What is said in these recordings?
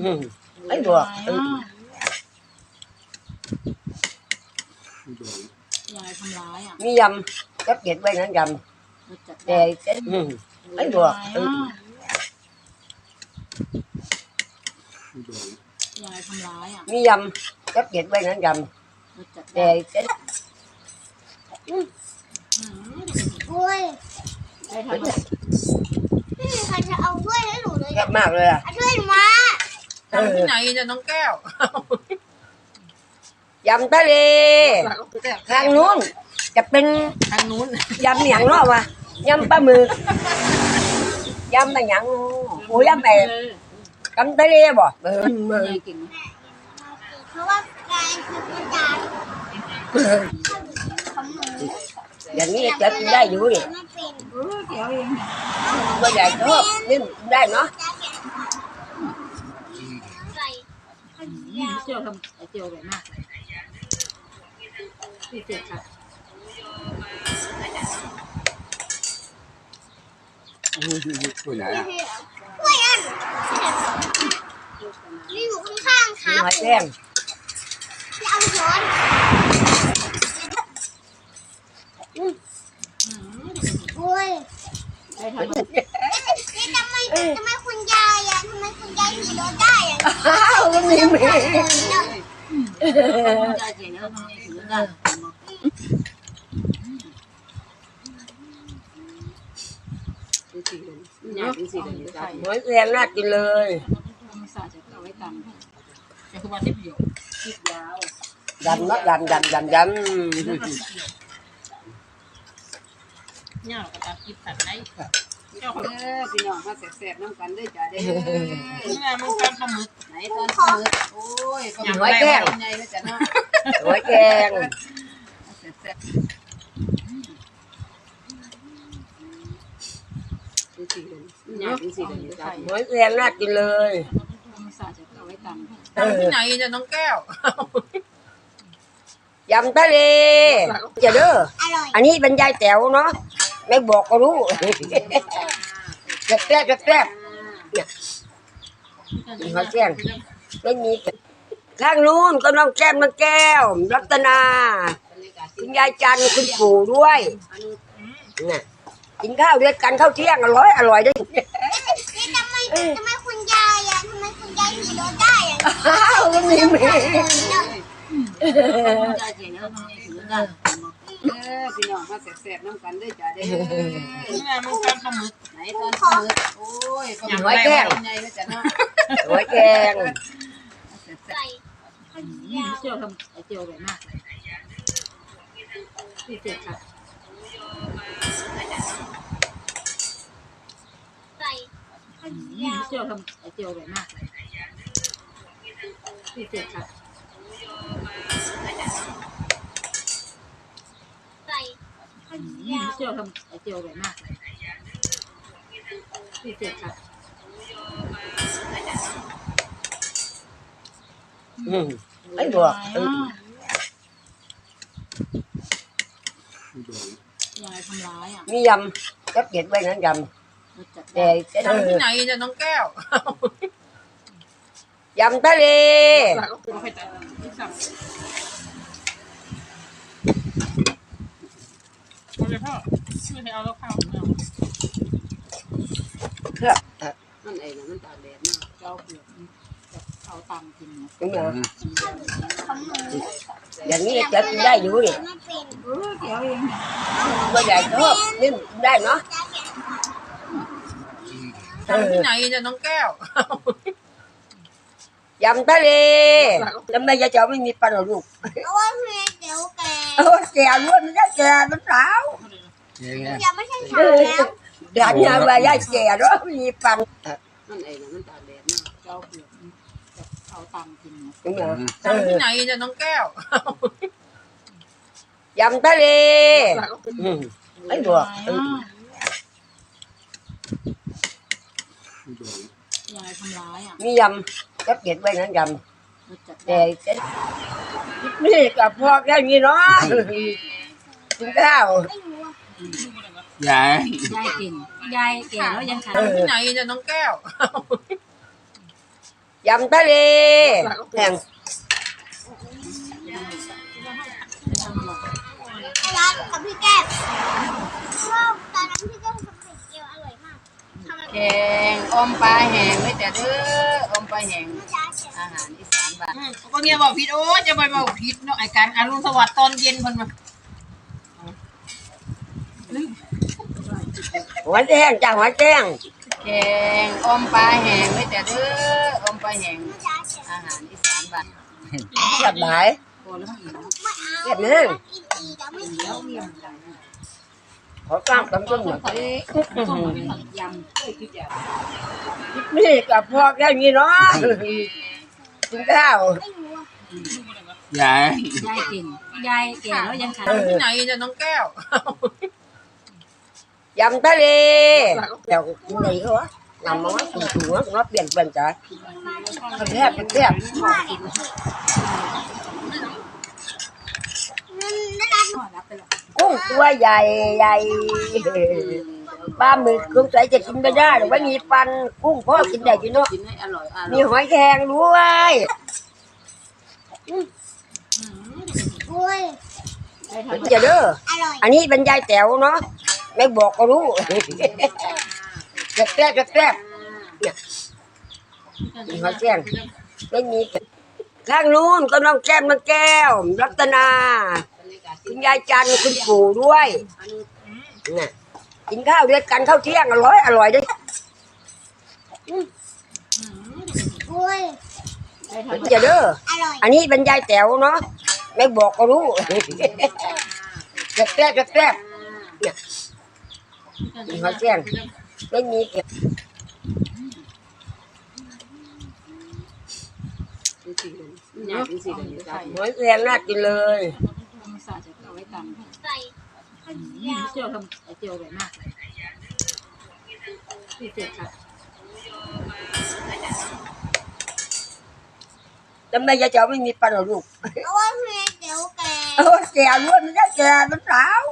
อืมไอ้บัวเออยายทำร้ายอะมียำกับเก็ดไว้นั้นยเราจัดำแต่เก็ดอืมไอ้บัวเออยายทำร้ายอะมียำกับเก็ดไว้นั้นยเราจัดำแต่เก็ดโอ้ยได้ทำไม่มีใครจะเอาถ้วยให้หนูเลยแซ่บมากเลยอะเอาถ้วยหนูมา เออที่ไหนจะน้องแก้วยำทะเลทางนู้น จะเป็นทางนู้นยำอย่างเนาะวะยำปลาหมึกยำอะไรอย่างโอ้ยำแบบกำทะเลบ่เออเออยายเก่งมเพราะว่าการคือปรจานอย่างนี้จะกินได้อยู่ดิก็ใหญ่ชอบนี่ได้เนาะ ใส่ เจียวทำไอเจียวอร่อยมากพี่เจ็บค่ะตัวไหนอะถ้วยอันนี่อยู่ข้างๆคมีรับหอยแครงที่เอาช้อนโอ้ย นมีมียายเก่งแล้วทำไมถึงได้ดูสิเลยยายดูสิเลยใส่หอยแรงน่ากินเลยต้องสาจะเอาไว้ตังแต่คือว่าทิพย์เดียวทิพย์ยาวยำเนาะยำยำยำยเนี่ยเราก็ตัดทิพย์ตัดได้ เจ้าของเด้อพี่น้องมาแซ่บๆน้ำกันเด้อจ้าเด้อนี่มันการปลาหมึกไหนตอนเปิดโอ้ยปลาหมึกใหญ่นะจ้ะเนาะำหอยแครงแซ่บๆดูสิเลยยายดูสิเลยจ้าหอยแครงน่ากินเลยต้องสาจะเอาไว้ตังเออที่ไหนจะน้องแก้วยำทะเลจะเด้ออันนี้เป็นยายแต๋วเนาะ ไม่บอกก็รู้แซ่บแซ่บแซ่บหอยแครงไม่มีข้างนู้นก็น้องแก้มน้องแก้ว รัตนา คุณยายจันทร์คุณปู่ด้วยน่ะกินข้าวด้วยกันข้าวเที่ยงอร่อยอร่อยด้วยนี่ทำไมทำไมคุณยายอะทำไมคุณยายขี่รถได้อะอ้าวมันมีมียาย เก่งแล้วทำไมถึงได้เด้อพี่น้องมาแซ่บๆน้ำกันเด้อจ้าเด้อนี่มันการปลาหมึกไหนตอนเปิดโอ้ยปลาหมึกใหญ่นะจ้ะเนาะหอยแครงใส่เจียวทำไอเจียวอร่อยมากพี่เจ็บค่ะใส่เจียวทำไอเจียวอร่อยมากพี่เจ็บค่ะ ใส่ นี่เจียวทำเจียวอร่อยมากพี่เจ็บค่ะอืมไอ้บัวเออยายทำร้ายอะมียำกับเก็ดไว้นั้นยำแต่เก็ดเออที่ไหนจะน้องแก้วยำทะเลเราไปจัดที่สั่ง เอาเลยพ่อไม่ให้เอาแล้วข้าวไม่เอาเครื่องมันไอ้น่ะมันตากแดดเนาะเจ้าเผือกจะเอาตังค์กินนะนี่นะของหนูอย่างนี้จะกินได้อยู่ดิไม่เป็นเออเดี๋ยวเองตัวใหญ่ชอบนี่ได้เนาะเออที่ไหนจะน้องแก้วยำทะเลทำไมยายเจ้าไม่มีปันหรอลูกเพราะว่าเมียเดี๋ยวแกเออแก่ล้วนไม่ใช่แก่เป็นสาว เจ๊ไงยังไม่ใช่เอสาวอแล้วเดี๋ยวเนี่ยว่ายายแก่แล้วมีปันมันไอ้น่ะมันตากแดดเนาะเจ้าเผือกจะเอาตังค์กินนะนี่นะเออที่ไหนจะน้องแก้วยำทะเลอืมไอ้บัวเออยายทำร้ายอะมียำกับเก็ดไว้นั้นยำเราจัดแต่เก็ดนี่กับพอแค่นี้เนาะกินข้าวไม่รู้อะ ยายยายเก่งยายเก่งแล้วยังขายเออที่ไหนจะน้องแก้วยยำทะเลแห้งรักกับพี่แก้มชอบตอนนั้นพี่แก้มทำไข่เจียวอร่อยมากทำอะไรแกงอมปลาแห้งไว้แต่เด้ออมปลาแห้งไม่จ้าเสียอาหารอีสานบ้านอืมก็เงี้ยบอกผิดโอ้ยจะไปบอกผิดเนาะไอ้การอรุณสวัสดิ์ตอนเย็นเพิ่นมา หัวแจ้งจ้าหัวแจ้งแกงอมปลาแห้งไว้แต่เด้ออมปลาแห้งไม่จ้าเสียอาหารอีสานบ้านเรียบหลายโอ้แล้วอิ่มไม่เอาเรียบนึงกินอีกแล้วไม่กินขอกล้ามกำต้นหน่อยยำนี่กับพวกแค่นี้เนาะกินข้าวไม่รู้อะยายยายเก่งยายเก่งแล้วยังขายที่ไหนจะน้องแก้ว ยำทะเลเดี๋ยวกินไหนเขาวะนำมาว่าสูงสูงแล้ว nó เปลี่ยนเปลี่ยนจ้ะแคบแคบนั่นนั่นรักรับไปแล้วกุ้งตัวใหญ่ใหญ่ปลาหมึกสงสัยจะกินไม่ได้หรือว่ามีฟันกุ้งพ่อกินได้จีเนาะกินให้อร่อยอร่มีอยหอยแครงด้วยโอ้ยเป็นจะเด้ออร่อยอันนี้เป็นยายแต๋วเนาะ ไม่บอกก็รู้แซ่บแซ่บแซ่บเนี่ยมีหอยแครงไม่มีข้างนู้นก็น้องแก้มน้องแก้ว รัตนา คุณยายจันทร์คุณปู่ด้วยน่ะกินข้าวด้วยกันข้าวเที่ยงอร่อยอร่อยด้วยโอ้ยเป็นจะเด้ออร่อยอันนี้เป็นยายแต๋วเนาะไม่บอกก็รู้แซ่บแซ่บแซ่บเนี่ย มีหอยแครงไม่มีเก็บยายเป็นสีเหลืองจ้าหอยแครงน่ากินเลยไม่สาจะเอาไว้ตำใส่ข้าวเจียวเจียวทำเจียวแบบมากเลยพี่เจ็บค่ะทำไมยายแต๋วไม่มีปันเหรอลูกเพราะว่าแม่เดี๋ยวแกเออแก่ล้วนไม่ใช่แก่เป็นสาว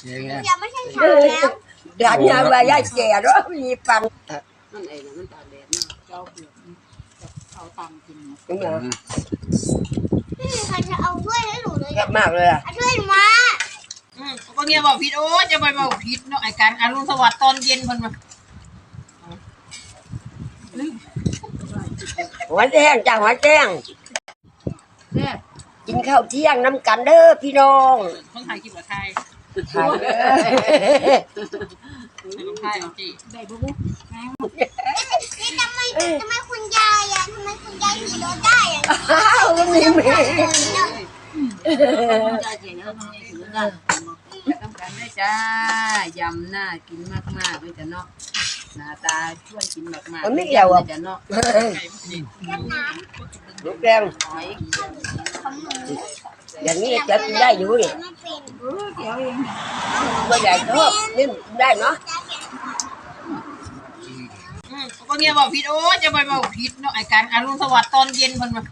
เจ๊เนี่ยยังไม่ใช่สาวแล้ว เดี๋ยวนี้ว่ายายแก่แล้วไม่มีปันมันไอ้เนี่ยมันตากแดดมากเจ้าเปลือกเอาตำกินนี่เหรอไม่มีใครจะเอาถ้วยให้หนูเลยแซ่บมากเลยอะเอาถ้วยหนูมาอืมก็เงี้ยบอกผิดโอ้ยจะไปบอกผิดเนาะไอ้การอรุณสวัสดิ์ตอนเย็นเพิ่นมาหัวแจ้งจ้าหัวแจ้งแซ่บกินข้าวเที่ยงน้ำกันเด้อพี่น้องคนไทยกินกับไทย ถ่ายเลยไทยกับไทยเอาจีได้บุ๊บแม่นี่ทำไมทำไมคุณยายอะทำไมคุณยายขี่รถได้อะอ้าวมันมีมียายเก่งแล้วทำไมถึงได้ต้องการได้จ้ายำน่ากินมากมากเลยจ้ะเนาะหน้าตาชวนกินมากมากจ้ะเนาะลูกแดงหอยของหนู อย่างนี้จะกินได้อยู่นี่ไม่เป็นเออเกี่ยวเองตัวใหญ่ชอบนี่ได้เนาะจ้าแกอืมก็เงี้ยบอกผิดโอ้ยจะไปบอกผิดเนาะไอ้การอรุณสวัสดิ์ตอนเย็นเพิ่นมา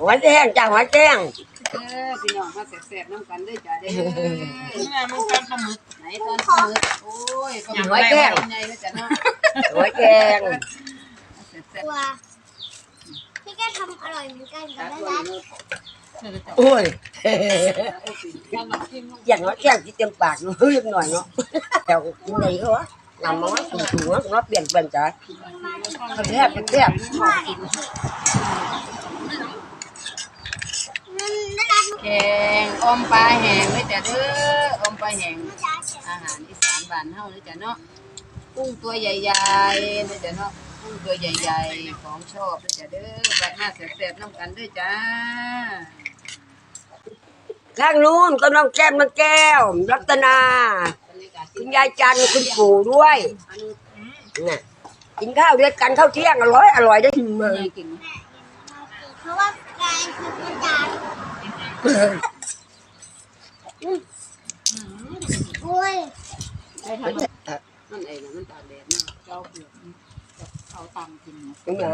หัวแจ้งจ้าหัวแจ้งเออพี่น้องมาแซ่บๆน้ำกันด้วยจ้ะเด้อนี่แหละมันการปลาหมึกไหนตอนมือโอ้ยก็มีไว้แก้ใหญ่เลยจ้ะเนาะหัวแกงแซ่บตัวพี่แกทำอร่อยเหมือนกันๆกัตาบตัวแม่นี้โอ้ยยังหนักกินอย่างหัวแจ้งที่เต็มปากอยู่เล็กหน่อยเนาะแต่กินไหนเขาวะนำมาว่าสูงสูงแล้ว nó เปลี่ยนเปลี่ยนจ้ะแคบแคบนั่นนั่นรักแกงอมปลาแห้งไว้แต่เด้ออมปลาแห้งไม่จ้าเสียอาหารอีสานบ้านเฮาเลยจ้ะเนาะกุ้งตัวใหญ่ๆเลยจ้ะเนาะ กุ้งตัวใหญ่ๆ ของชอบเลยจ้ะเด้อแบบมาแซ่บๆน้ำกันด้วยจ้าข้างนู้นก็น้องแก้มน้องแก้ว รัตนาคุณยายจันทร์คุณปู่ด้วยน่ะกินข้าวด้วยกันข้าวเที่ยงอร่อยอร่อยได้มือยายกินเพราะว่าแกงคือประจานโอ้ยได้ทำมันไอ้เนี่ยมันตากแดดมากเจ้าเปลือก เอาตำกินนี่เหรอ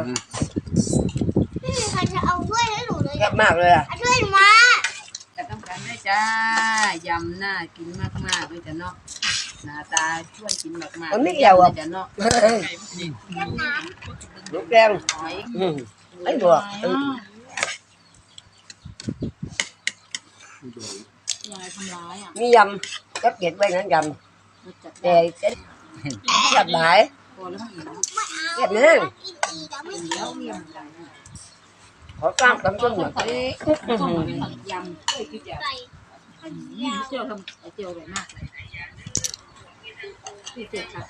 ไม่มีใครจะเอาถ้วยให้หนูเลยแซ่บมากเลยอะเอาถ้วยหนูมา แต่ต้องการด้วยจ้ายำน่ากินมากๆเลยจ้ะเนาะหน้าตาชวนกินมากๆมันไม่เกี่ยวอะจะเนาะลูกแกงหอยอืม ไอ้บัวเออยายทำร้ายอะมียำก็เก็บไว้นั้นยมันจัดำแต่จะจับหลาย พอแล้วมั้งเก็บนี่กินอีกแล้วไม่แล้วเมี่ยมใจขอตั้งตำส้มหน่อยใส่ต้องมาเป็นยำเอ้ยคือจะใส่เจียวทำเจียวแบบมากที่เจ็บค่ะ